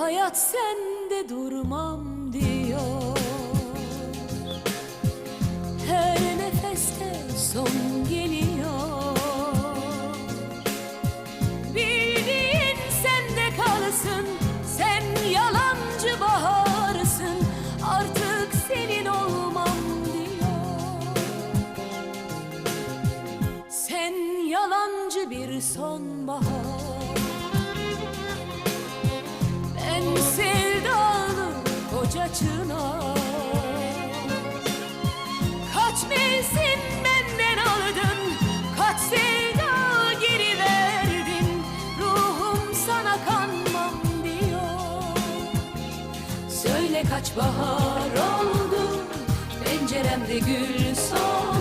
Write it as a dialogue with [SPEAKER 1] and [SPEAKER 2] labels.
[SPEAKER 1] Hayat sende durmam diyor. Her nefeste son geliyor. Bildiğin sende kalsın Sen yalancı baharsın Artık senin olmam diyor. Sen yalancı bir sonbahar kaç bahar oldu? Penceremde gül soldu